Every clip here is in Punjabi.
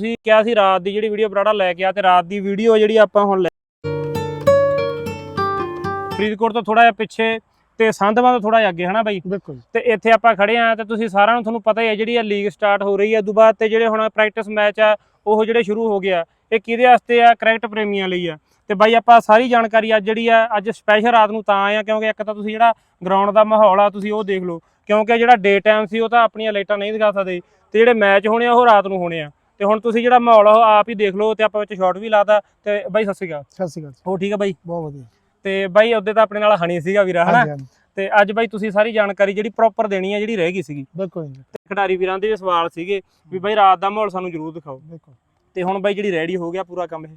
ਤੁਸੀਂ ਕਿਹਾ ਸੀ ਰਾਤ ਦੀ ਜਿਹੜੀ ਵੀਡੀਓ ਬਰਾੜਾ ਲੈ ਕੇ ਆ ਤੇ ਰਾਤ ਦੀ ਵੀਡੀਓ ਜਿਹੜੀ ਆਪਾਂ ਹੁਣ ਲੈ ਫਰੀਦਕੋਟ ਤੋਂ ਥੋੜਾ ਜਿਹਾ ਪਿੱਛੇ ਤੇ ਸੰਧਵਾਂ ਤੋਂ ਥੋੜਾ ਜਿਹਾ ਅੱਗੇ ਹਨਾ ਬਾਈ? ਬਿਲਕੁਲ ਤੇ ਇੱਥੇ ਆਪਾਂ ਖੜੇ ਆ ਤੇ ਤੁਸੀਂ ਸਾਰਿਆਂ ਨੂੰ ਤੁਹਾਨੂੰ ਪਤਾ ਹੀ ਹੈ ਜਿਹੜੀ ਇਹ ਲੀਗ ਸਟਾਰਟ ਹੋ ਰਹੀ ਹੈ। ਉਦੋਂ ਬਾਅਦ ਤੇ ਜਿਹੜੇ ਹੁਣ ਪ੍ਰੈਕਟਿਸ ਮੈਚ ਆ ਉਹ ਜਿਹੜੇ ਸ਼ੁਰੂ ਹੋ ਗਿਆ ਇਹ ਕਿਹਦੇ ਵਾਸਤੇ ਆ? ਕ੍ਰਿਕਟ ਪ੍ਰੇਮੀਆਂ ਲਈ ਆ। ਤੇ ਬਾਈ ਆਪਾਂ ਸਾਰੀ ਜਾਣਕਾਰੀ ਅੱਜ ਜਿਹੜੀ ਆ ਅੱਜ ਸਪੈਸ਼ਲ ਰਾਤ ਨੂੰ ਤਾਂ ਆਏ ਆ ਕਿਉਂਕਿ ਇੱਕ ਤਾਂ ਤੁਸੀਂ ਜਿਹੜਾ ਗਰਾਊਂਡ ਦਾ ਮਾਹੌਲ ਆ ਤੁਸੀਂ ਉਹ ਦੇਖ ਲਓ। ਕਿਉਂਕਿ ਜਿਹੜਾ ਡੇ ਟਾਈਮ ਸੀ ਉਹ ਤਾਂ ਆਪਣੀਆਂ ਲਾਈਟਾਂ ਨਹੀਂ ਦਿਖਾ ਸਕਦੇ। ਤੇ ਜਿਹੜੇ ਮੈਚ ਹੋਣੇ ਆ ਉਹ ਰਾਤ ਨੂੰ ਹੋਣੇ ਆ। ਤੇ ਹੁਣ ਤੁਸੀਂ ਜਿਹੜਾ ਮਾਹੌਲ ਆ ਉਹ ਆਪ ਹੀ ਦੇਖ ਲਓ ਤੇ ਆਪਾਂ ਵਿੱਚ ਸ਼ਾਟ ਵੀ ਲਾਤਾ ਤੇ ਬਾਈ ਸਤਿ ਸ਼੍ਰੀ ਅਕਾਲ। ਸਤਿ ਸ਼੍ਰੀ ਅਕਾਲ ਹੋ ਠੀਕ ਆ ਬਾਈ? ਬਹੁਤ ਵਧੀਆ। ਤੇ ਬਾਈ ਉਹਦੇ ਤਾਂ ਆਪਣੇ ਨਾਲ ਹਣੀ ਸੀਗਾ ਵੀਰਾ ਹਨਾ? ਤੇ ਅੱਜ ਬਾਈ ਤੁਸੀਂ ਸਾਰੀ ਜਾਣਕਾਰੀ ਜਿਹੜੀ ਪ੍ਰੋਪਰ ਦੇਣੀ ਆ ਜਿਹੜੀ ਰਹਿ ਗਈ ਸੀਗੀ। ਬਿਲਕੁਲ ਤੇ ਖਿਡਾਰੀ ਵੀਰਾਂ ਦੇ ਸਵਾਲ ਸੀਗੇ ਵੀ ਬਾਈ ਰਾਤ ਦਾ ਮਾਹੌਲ ਸਾਨੂੰ ਜ਼ਰੂਰ ਦਿਖਾਓ। ਬਿਲਕੁਲ। ਤੇ ਹੁਣ ਬਾਈ ਜਿਹੜੀ ਰੈਡੀ ਹੋ ਗਿਆ ਪੂਰਾ ਕੰਮ ਇਹ?